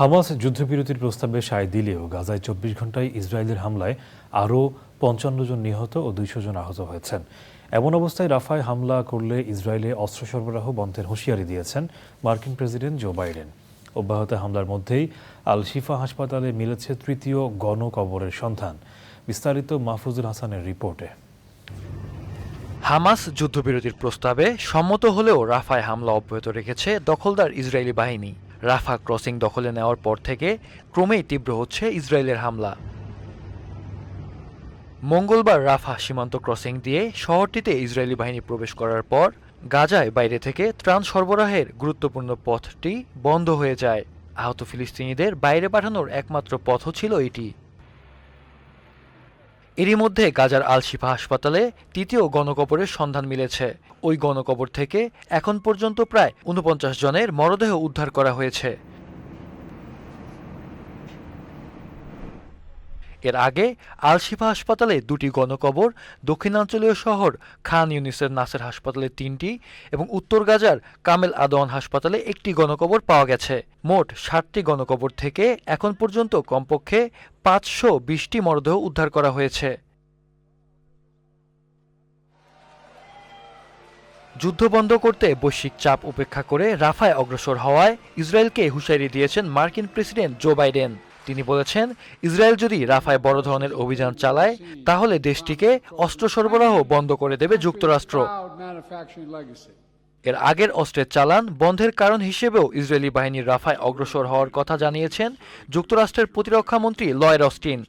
Hamas যুদ্ধবিরতির প্রস্তাবে সায় দিলেও গাজায় চব্বিশ ঘন্টায় ইসরায়েলের হামলায় আরও পঞ্চান্ন জন নিহত ও দুইশো জন আহত হয়েছেন। এমন অবস্থায় রাফায় হামলা করলে ইসরায়েলে অস্ত্র সরবরাহ বন্ধের হুঁশিয়ারি দিয়েছেন মার্কিন প্রেসিডেন্ট জো বাইডেন। অব্যাহত হামলার মধ্যেই আল শিফা হাসপাতালে মিলেছে তৃতীয় গণকবরের সন্ধান। বিস্তারিত মাহফুজুল হাসানের রিপোর্টে। হামাস যুদ্ধবিরতির প্রস্তাবে সম্মত হলেও রাফায় হামলা অব্যাহত রেখেছে দখলদার ইসরায়েলি বাহিনী। রাফা ক্রসিং দখলে নেওয়ার পর থেকে ক্রমেই তীব্র হচ্ছে ইসরায়েলের হামলা। মঙ্গলবার রাফা সীমান্ত ক্রসিং দিয়ে শহরটিতে ইসরায়েলি বাহিনী প্রবেশ করার পর গাজায় বাইরে থেকে ত্রাণ সরবরাহের গুরুত্বপূর্ণ পথটি বন্ধ হয়ে যায়। আহত ফিলিস্তিনিদের বাইরে পাঠানোর একমাত্র পথও ছিল এটি। এরই মধ্যে গাজার আল শিফা হাসপাতালে তৃতীয় গণকবরের সন্ধান মিলেছে। ওই গণকবর থেকে এখন পর্যন্ত প্রায় উনপঞ্চাশ জনের মরদেহ উদ্ধার করা হয়েছে। এর আগে আলশিফা হাসপাতালে দুটি গণকবর, দক্ষিণাঞ্চলীয় শহর খান ইউনিসের নাসের হাসপাতালে তিনটি এবং উত্তর গাজার কামেল আদওয়ান হাসপাতালে একটি গণকবর পাওয়া গেছে। মোট ষাটটি গণকবর থেকে এখন পর্যন্ত কমপক্ষে পাঁচশো বিশটি মরদেহ উদ্ধার করা হয়েছে। যুদ্ধ বন্ধ করতে বৈশ্বিক চাপ উপেক্ষা করে রাফায় অগ্রসর হওয়ায় ইসরায়েলকে হুঁশিয়ারি দিয়েছেন মার্কিন প্রেসিডেন্ট জো বাইডেন। তিনি বলেছেন, ইসরায়েল যদি রাফায় বড় ধরনের অভিযান চালায়, তাহলে দেশটিকে অস্ত্র সরবরাহ বন্ধ করে দেবে যুক্তরাষ্ট্র. এর আগের অস্ত্রের চালান বন্ধের কারণ হিসেবেও ইসরায়েলি বাহিনীর রাফায় অগ্রসর হওয়ার কথা জানিয়েছেন যুক্তরাষ্ট্রের প্রতিরক্ষা মন্ত্রী লয়ের অস্টিন.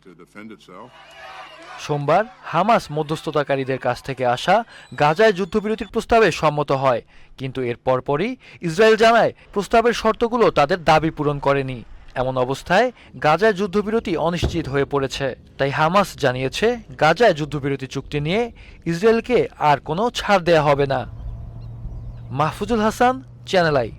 সোমবার হামাস মধ্যস্থতাকারীদের কাছ থেকে আসা গাজায় যুদ্ধবিরতির প্রস্তাবে সম্মত হয়, কিন্তু এর পরপরই ইসরায়েল জানায় প্রস্তাবের শর্তগুলো তাদের দাবি পূরণ করেনি এমন অবস্থায় গাজায় যুদ্ধবিরতি অনিশ্চিত হয়ে পড়েছে। তাই হামাস জানিয়েছে, গাজায় যুদ্ধবিরতি চুক্তি নিয়ে ইসরায়েলকে আর কোনো ছাড় দেয়া হবে না। Mahfuzul Hasan, channel I.